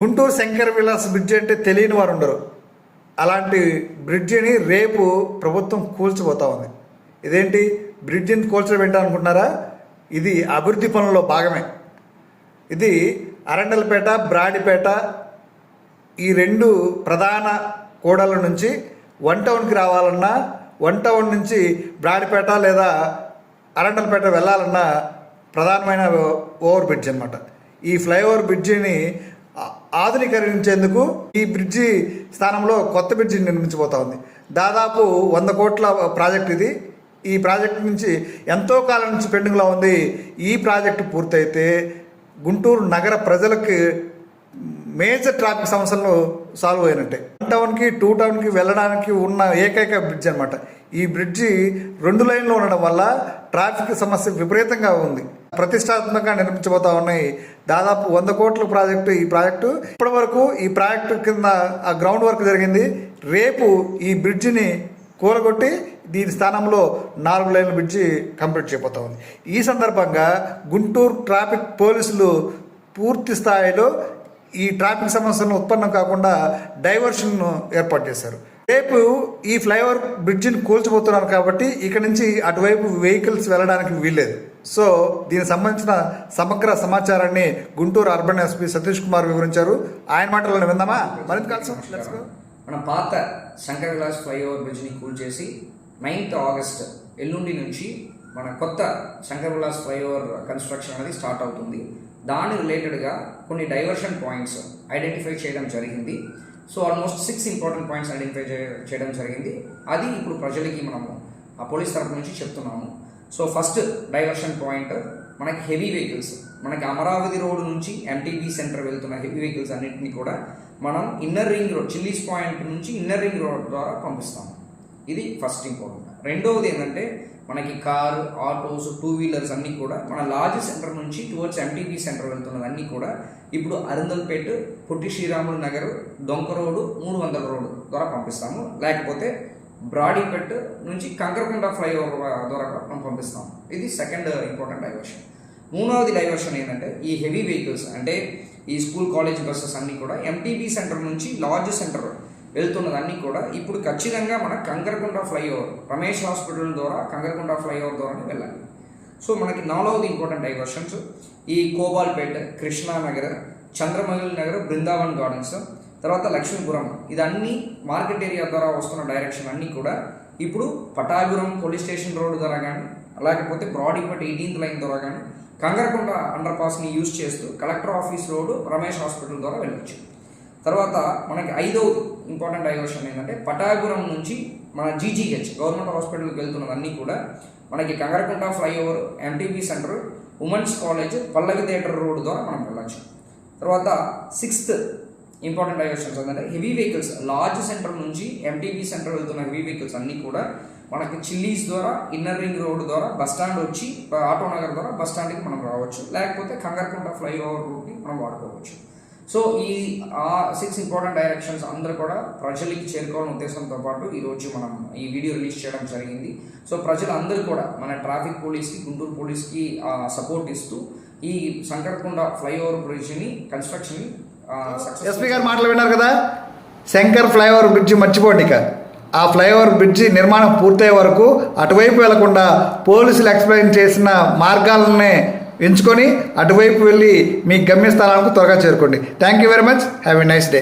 Guntur Shankara Vilas bridge అంటే తెలియని వారు ఉండరు. అలాంటి బ్రిడ్జిని రేపు ప్రభుత్వం కూల్చిపోతా ఉంది. ఇదేంటి? బ్రిడ్జిని కూల్చడం అనుకుంటున్నారా ఇది అభివృద్ధి పనుల్లో భాగమే. ఇది అరండలపేట బ్రాడిపేట ఈ రెండు ప్రధాన కూడల నుంచి వన్ టౌన్కి రావాలన్నా వన్ టౌన్ నుంచి బ్రాడిపేట లేదా అరండలపేట వెళ్ళాలన్నా ప్రధానమైన ఓవర్ బ్రిడ్జ్ అనమాట ఈ ఫ్లైఓవర్ బ్రిడ్జిని ఆధునీకరించేందుకు ఈ బ్రిడ్జి స్థానంలో కొత్త బ్రిడ్జి నిర్మించబోతా ఉంది. దాదాపు వంద కోట్ల ప్రాజెక్ట్ ఇది. ఈ ప్రాజెక్ట్ నుంచి ఎంతో కాలం నుంచి పెండింగ్లో ఉంది. ఈ ప్రాజెక్టు పూర్తయితే గుంటూరు నగర ప్రజలకు మేజర్ ట్రాఫిక్ సమస్యలు సాల్వ్ అయినట్టే. వన్ టౌన్కి టూ టౌన్కి వెళ్ళడానికి ఉన్న ఏకైక బ్రిడ్జ్ అనమాట ఈ బ్రిడ్జి రెండు లైన్లో ఉండడం వల్ల ట్రాఫిక్ సమస్య విపరీతంగా ఉంది. ప్రతిష్టాత్మకంగా నిర్మించబోతా ఉన్నాయి. దాదాపు వంద కోట్ల ప్రాజెక్టు ఈ ప్రాజెక్టు. ఇప్పటి వరకు ఈ ప్రాజెక్టు కింద ఆ గ్రౌండ్ వర్క్ జరిగింది. రేపు ఈ బ్రిడ్జిని కూలగొట్టి దీని స్థానంలో నాలుగు లైన్ల బ్రిడ్జి కంప్లీట్ చేయబోతా ఉంది. ఈ సందర్భంగా గుంటూరు ట్రాఫిక్ పోలీసులు పూర్తి స్థాయిలో ఈ ట్రాఫిక్ సమస్యలను ఉత్పన్నం కాకుండా డైవర్షన్ను ఏర్పాటు చేశారు. రేపు ఈ ఫ్లైఓవర్ బ్రిడ్జిని కూల్చబోతున్నారు కాబట్టి ఇక్కడ నుంచి అటువైపు వెహికల్స్ వెళ్ళడానికి వీల్లేదు. సో దీనికి సంబంధించిన సమగ్ర సమాచారాన్ని గుంటూరు అర్బన్ ఎస్పీ సతీష్ కుమార్ వివరించారు. ఆయన మాటలను విందామా? మరింత కలిసి. మన పాత శంకర్ విలాస్ ఫ్లైఓవర్ బ్రిడ్జ్ని కూల్ చేసి నైన్త్ ఆగస్ట్ ఎల్లుండి నుంచి మన కొత్త శంకర్ విలాస్ ఫ్లైఓవర్ కన్స్ట్రక్షన్ అనేది స్టార్ట్ అవుతుంది. దాని రిలేటెడ్గా కొన్ని డైవర్షన్ పాయింట్స్ ఐడెంటిఫై చేయడం జరిగింది. So almost six important points identify చేయడం జరిగింది. అది ఇప్పుడు ప్రజలకి మనము ఆ పోలీస్ తరపు నుంచి చెప్తున్నాము. సో ఫస్ట్ డైవర్షన్ పాయింట్ మనకి హెవీ వెహికల్స్ మనకి అమరావతి రోడ్ నుంచి ఎంటీబీ సెంటర్ వెళ్తున్న హెవీ వెహికల్స్ అన్నింటినీ కూడా మనం inner ring road Chillies point నుంచి ఇన్నర్ రింగ్ రోడ్ ద్వారా పంపిస్తాము. ఇది ఫస్ట్ ఇంపార్టెంట్ రెండవది ఏంటంటే మనకి కారు ఆటోస్ టూ వీలర్స్ అన్నీ కూడా మన లార్జ్ సెంటర్ నుంచి టువర్డ్స్ ఎంటీపీ సెంటర్ వెళ్తున్నవన్నీ కూడా ఇప్పుడు అరిందల్పేట్ పొట్టి శ్రీరాములు నగర్ డొంక రోడ్డు మూడు వందల రోడ్డు ద్వారా పంపిస్తాము. లేకపోతే బ్రాడీపేట్ నుంచి కంకరకొండ ఫ్లైఓవర్ ద్వారా కూడా మనం పంపిస్తాము. ఇది సెకండ్ ఇంపార్టెంట్ డైవర్షన్ మూడవది డైవర్షన్ ఏంటంటే ఈ హెవీ వెహికల్స్ అంటే ఈ స్కూల్ కాలేజ్ బస్సెస్ అన్నీ కూడా ఎంటీపీ సెంటర్ నుంచి లార్జ్ సెంటర్ వెళ్తున్నదన్నీ కూడా ఇప్పుడు ఖచ్చితంగా మన కంకరకొండ ఫ్లైఓవర్ రమేష్ హాస్పిటల్ ద్వారా కంకరకొండ ఫ్లైఓవర్ ద్వారానే వెళ్ళాలి. సో మనకి నాలుగవది ఇంపార్టెంట్ డైవర్షన్స్. ఈ కోబాల్పేట కృష్ణానగర్ చంద్రమౌళి నగర్ బృందావన్ గార్డెన్స్. తర్వాత లక్ష్మీపురం. ఇదన్నీ మార్కెట్ ఏరియా ద్వారా వస్తున్న డైరెక్షన్ అన్నీ కూడా ఇప్పుడు పటాపురం పోలీస్ స్టేషన్ రోడ్ ద్వారా కానీ లేకపోతే బ్రాడీపట్ ఎయిటీన్త్ లైన్ ద్వారా కానీ కంగరకొండ అండర్ పాస్ని యూజ్ చేస్తూ collector office road Ramesh hospital ద్వారా వెళ్ళొచ్చు. తర్వాత మనకి ఐదవది ఇంపార్టెంట్ డైవర్షన్ ఏంటంటే పటాపురం నుంచి మన జీజీహెచ్ గవర్నమెంట్ హాస్పిటల్కి వెళ్తున్నవన్నీ కూడా మనకి Kankaragunta flyover MTB centre women's college Pallavi theatre road ద్వారా మనం వెళ్ళచ్చు. తర్వాత సిక్స్త్ ఇంపార్టెంట్ డైవర్షన్స్ ఏంటంటే హెవీ వెహికల్స్ లార్జ్ సెంటర్ నుంచి ఎంటీబీ సెంటర్ వెళ్తున్న హెవీ వెహికల్స్ అన్నీ కూడా మనకి చిల్లీస్ ద్వారా ఇన్నర్ రింగ్ రోడ్ ద్వారా బస్ స్టాండ్ వచ్చి ఆటో నగర్ ద్వారా బస్ స్టాండ్కి మనం రావచ్చు. లేకపోతే కంగరకుంట ఫ్లైఓవర్ రూట్ని మనం వాడుకోవచ్చు. సో ఈ ఆ సిక్స్ ఇంపార్టెంట్ డైరెక్షన్స్ అందరూ కూడా ప్రజలకి చేరుకోవాలనే ఉద్దేశంతో పాటు ఈరోజు మనం ఈ వీడియో రిలీజ్ చేయడం జరిగింది. సో ప్రజలందరూ కూడా మన ట్రాఫిక్ పోలీస్కి గుంటూరు పోలీస్కి సపోర్ట్ ఇస్తూ ఈ సంకరకొండ ఫ్లైఓవర్ బ్రిడ్జ్ని కన్స్ట్రక్షన్ని ఎస్పీ గారు మాటలు విన్నారు కదా? శంకర్ ఫ్లైఓవర్ బ్రిడ్జి మర్చిపోండి ఇక. ఆ ఫ్లైఓవర్ బ్రిడ్జి నిర్మాణం పూర్తయ్యే వరకు అటువైపు వెళ్ళకుండా పోలీసులు ఎక్స్ప్లెయిన్ చేసిన మార్గాలనే ఎంచుకొని అటువైపు వెళ్ళి మీ గమ్యస్థానానికి త్వరగా చేరుకోండి. Thank you very much have a nice day